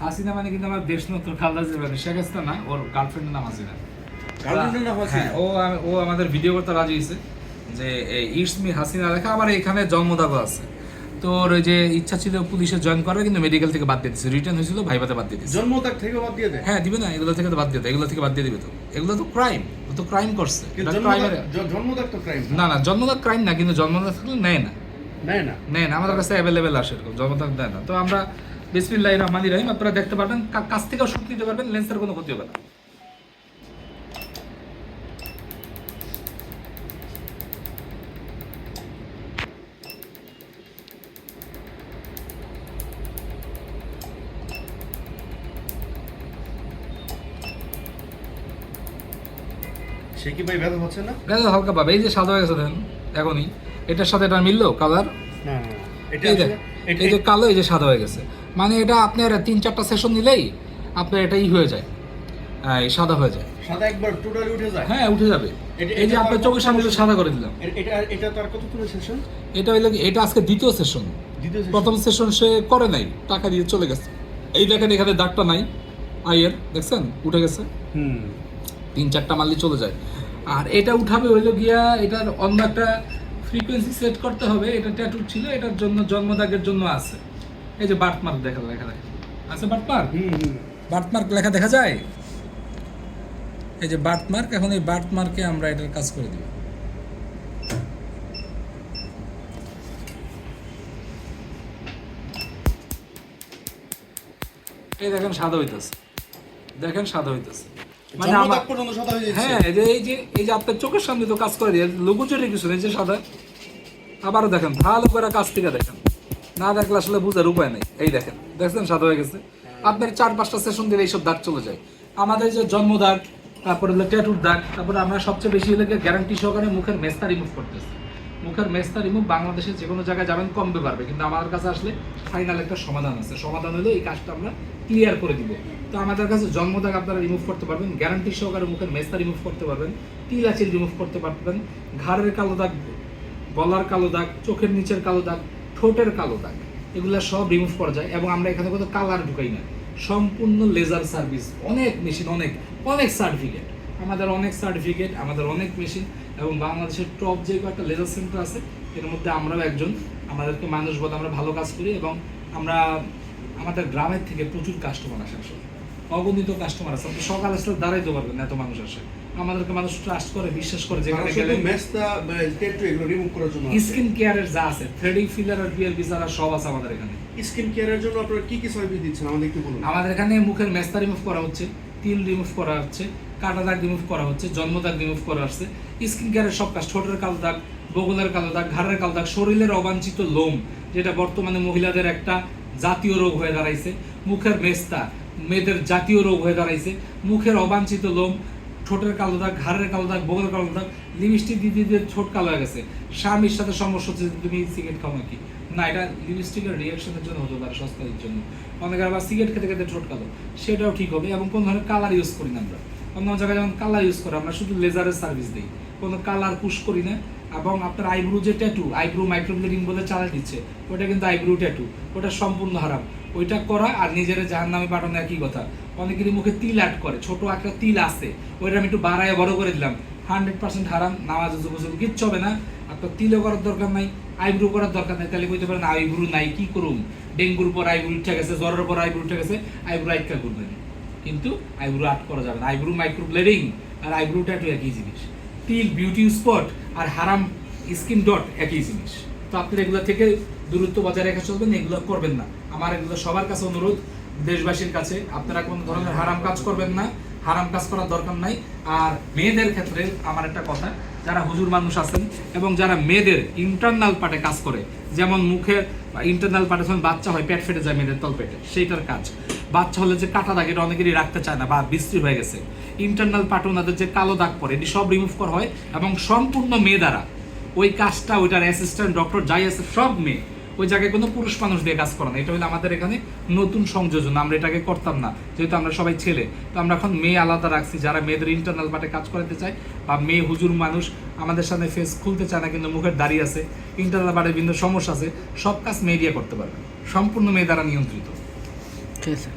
হাসিনা মানে কিন্তু আমার দেশ নতুন খালদা জিয়া মানে শেখ হাসিনা না ওর গার্লফ্রেন্ডের নাম হাসিনা। গার্লফ্রেন্ডের নাম হাসিনা? হ্যাঁ ও ও আমাদের ভিডিও করতে রাজি হয়েছে যে ইটস মি হাসিনা লেখা আবার এখানে আছে। তো ওর ওই যে ইচ্ছা ছিল পুলিশে জয়েন করবে কিন্তু মেডিকেল থেকে বাদ দিয়ে দিচ্ছে রিটার্ন হয়েছিল ভাইবাতে বাদ দিয়ে দিচ্ছে জন্ম তাক থেকে বাদ দিয়ে দেয়? হ্যাঁ দিবে না এগুলো থেকে তো বাদ দিয়ে দেয়। এগুলো থেকে বাদ দিয়ে দিবে তো। এগুলো তো ক্রাইম ও তো ক্রাইম করছে। কিন্তু এটা জন্ম crime তাক- এর- জ- জন্ম তাক তো ক্রাইম না? না জন্মদাগ ক্রাইম না কিন্তু জন্মদাগ থাকলে নেয় না। নেয় না? নেন আমাদের কাছে অ্যাভেলেবেল আসে এরকম জন্মদাগ দেয় না। তো আমরা বিসমিল্লাহ রহমানি রহিম। আপনারা দেখতে পারবেন কাছ থেকেও শুট নিতে পারবেন লেন্সের কোনো ক্ষতি হবে না। সে কি ভাই ব্যথা হচ্ছে না? হালকা পাবে এই যে সাদা হয়ে গেছে দেখেন এখনই। এটার সাথে এটা মিললো কালার না। এটা এই যে কালো এই যে সাদা হয়ে গেছে। মানে এটা আপনার তিন চারটা সেশন নিলেই আপনার এটাই হয়ে যায়। হ্যাঁ, এই সাদা হয়ে যায়। সাদা একবার টোটালি উঠে যায়। হ্যাঁ উঠে যাবে। এই যে আপনার চোখের সামনে সাদা করে দিলাম। এটা এটা তার কত সেশন এটা হইল এটা আজকে দ্বিতীয় সেশন প্রথম সেশন সে করে নাই টাকা দিয়ে চলে গেছে। এই দেখেন এখানে দাগটা নাই। আইয়ের দেখছেন? উঠে গেছে। হুম। তিন চারটা মারলে চলে যায়। আর এটা উঠাবে হইল গিয়া এটার অন্য একটা ফ্রিকোয়েন্সি সেট করতে হবে এটা ট্যাটু ছিল এটার জন্য জন্মদাগের জন্য আছে। এই যে বার্থ মার্ক দেখা লেখা দেখেন আছে বার্থ মার্ক হুম হুম। বার্থ লেখা দেখা যায়? এই যে বার্থ মার্ক এখন এই বার্থ মার্কে আমরা এটার কাজ করে দিব। এই দেখেন সাদা হইতেছে। দেখেন সাদা হইতেছে। মানে আমার পর্যন্ত সাদা হয়ে যাচ্ছে। হ্যাঁ এই যে এই যে আপনার চোখের সামনে তো কাজ করে দিয়ে কিছু নেই যে সাদা। আবারও দেখেন ভালো করে কাজ থেকে দেখেন। না দেখলে আসলে বুঝার উপায় নেই। এই দেখেন দেখছেন সাদা হয়ে গেছে? আপনার চার পাঁচটা সেশন দিলে এইসব দাগ চলে যায়। আমাদের যে জন্ম দাগ তারপরে হলো ট্যাটুর দাগ তারপরে আমরা সবচেয়ে বেশি হলে গ্যারান্টি সহকারে মুখের মেস্তা রিমুভ করতেছি। মুখের মেস্তা রিমুভ বাংলাদেশের যে কোনো জায়গায় যাবেন কমবে পারবে কিন্তু আমাদের কাছে আসলে ফাইনাল একটা সমাধান আছে। সমাধান হলে এই কাজটা আমরা ক্লিয়ার করে দিব। তো আমাদের কাছে জন্মদাগ আপনারা রিমুভ করতে পারবেন গ্যারান্টি সহকারে মুখের মেস্তা রিমুভ করতে পারবেন, তিল আচিল রিমুভ করতে পারবেন, ঘাড়ের কালো দাগ, গলার কালো দাগ, চোখের নিচের কালো দাগ, ঠোঁটের কালো দাগ, এগুলো সব রিমুভ করা যায় এবং আমরা এখানে কোনো কালার ঢুকাই না। সম্পূর্ণ লেজার সার্ভিস অনেক মেশিন অনেক অনেক সার্টিফিকেট আমাদের অনেক সার্টিফিকেট আমাদের অনেক মেশিন এবং বাংলাদেশের টপ যে কয়েকটা লেজার সেন্টার আছে এর মধ্যে আমরাও একজন। আমাদেরকে মানুষ বলে আমরা ভালো কাজ করি এবং আমরা আমাদের গ্রামের থেকে প্রচুর কাস্টমার আসে আসলে। অগণিত কাস্টমার আছে। আপনি সকাল আসলে দাঁড়াইতে পারবেন এত মানুষ আসে। আমাদেরকে মানুষ ট্রাস্ট করে বিশ্বাস করে যেখানে গেলে রিমুভ করার জন্য স্কিন কেয়ারের যা আছে থ্রেডিং ফিলার আর বিএলবি ছাড়া সব আছে আমাদের এখানে। স্কিন কেয়ারের জন্য আপনারা কি কি সার্ভিস দিচ্ছেন আমাদের একটু বলুন। আমাদের এখানে মুখের মেস্তা রিমুভ করা হচ্ছে তিল রিমুভ করা হচ্ছে কাটা দাগ রিমুভ করা হচ্ছে জন্ম দাগ রিমুভ করা হচ্ছে স্কিন কেয়ারের সব কাজ, ঠোঁটের কালো দাগ বগলের কালো দাগ ঘাড়ের কালো দাগ শরীরের অবাঞ্ছিত লোম, যেটা বর্তমানে মহিলাদের একটা জাতীয় রোগ হয়ে দাঁড়াইছে। মুখের মেস্তা, মেয়েদের জাতীয় রোগ হয়ে দাঁড়াইছে। মুখের অবাঞ্ছিত লোম, ঠোঁটের কালো দাগ ঘাড়ের কালো দাগ বগলের কালো দাগ লিপস্টিক দিতে দিতে ঠোঁট কালো হয়ে গেছে। স্বামীর সাথে সমস্যা হচ্ছে তুমি সিগারেট খাও নাকি? না, এটা লিপস্টিকের রিয়াকশনের জন্য হতে পারে, সস্তার জন্য। অনেকে আবার সিগারেট খেতে খেতে ঠোঁট কালো। সেটাও ঠিক হবে এবং কোনো ধরনের কালার ইউজ করি না আমরা। অন্য জায়গায় যেমন কালার ইউজ করে, আমরা শুধু লেজারের সার্ভিস দিই। কোনো কালার পুশ করি না, এবং আপনার আইব্রু যে ট্যাটু আইব্রু মাইক্রোব্লেডিং বলে চালা দিচ্ছে, ওটা কিন্তু আইব্রু ট্যাটু ওটা সম্পূর্ণ হারাম। ওইটা করা আর নিজের জাহান নামে পাঠানো একই কথা। অনেকেরই মুখে তিল অ্যাড করে, ছোট একটা তিল আছে, ওইটা আমি একটু বাড়ায় বড় করে দিলাম। হান্ড্রেড পার্সেন্ট হারাম, নামাজ গোসল কিচ্ছু হবে না। আপনার তিলও করার দরকার নাই আইব্রু করার দরকার নাই, তাহলে বলতে পারেন আইব্রু নাই, কি করুন ডেঙ্গুর পর আইব্রু উঠে গেছে, জ্বরের পর আইব্রু উঠে গেছে আইব্রু আটকা করবেন। কিন্তু আইব্রু আট করা যাবে না। আইব্রু মাইক্রো ব্লেডিং আর আইব্রু ট্যাটু একই জিনিস। তিল বিউটি স্পট আর হারাম স্কিন ডট একই জিনিস। তো আপনি এগুলো থেকে দূরত্ব বজায় রেখে চলবেন, এগুলো করবেন না। আমার এগুলো সবার কাছে অনুরোধ, দেশবাসীর কাছে, আপনারা কোনো ধরনের হারাম কাজ করবেন না, হারাম কাজ করার দরকার নাই। আর মেয়েদের ক্ষেত্রে আমার একটা কথা, যারা হুজুর মানুষ আছেন এবং যারা মেয়েদের ইন্টারনাল পার্টে কাজ করে, যেমন মুখে ইন্টারনাল পার্টে যখন বাচ্চা হয়, পেট ফেটে যায় মেয়েদের তলপেটে, সেইটার কাজ। বাচ্চা হলে যে কাটা দাগ, এটা অনেকেরই রাখতে চায় না বা বিশ্রী হয়ে গেছে। ইন্টারনাল পার্টে ওনাদের যে কালো দাগ পড়ে, এটি সব রিমুভ করা হয় এবং সম্পূর্ণ মেয়ে দ্বারা। ওই কাজটা ওইটার অ্যাসিস্ট্যান্ট ডক্টর যাই আছে, সব মেয়ে। ওই জায়গায় কোনো পুরুষ মানুষ দিয়ে কাজ করে না। এটা হলো আমাদের এখানে নতুন সংযোজন। আমরা এটাকে করতাম না, যেহেতু আমরা সবাই ছেলে। তো আমরা এখন মেয়ে আলাদা রাখছি। যারা মেয়েদের ইন্টারনাল পার্টে কাজ করাতে চায় বা মেয়ে হুজুর মানুষ, আমাদের সামনে ফেস খুলতে চায় না, কিন্তু মুখের দাড়ি আছে ইন্টারনাল পার্টে বিভিন্ন সমস্যা আছে, সব কাজ মেয়ে দিয়ে করতে পারবে। সম্পূর্ণ মেয়ে দ্বারা নিয়ন্ত্রিত। ঠিক আছে।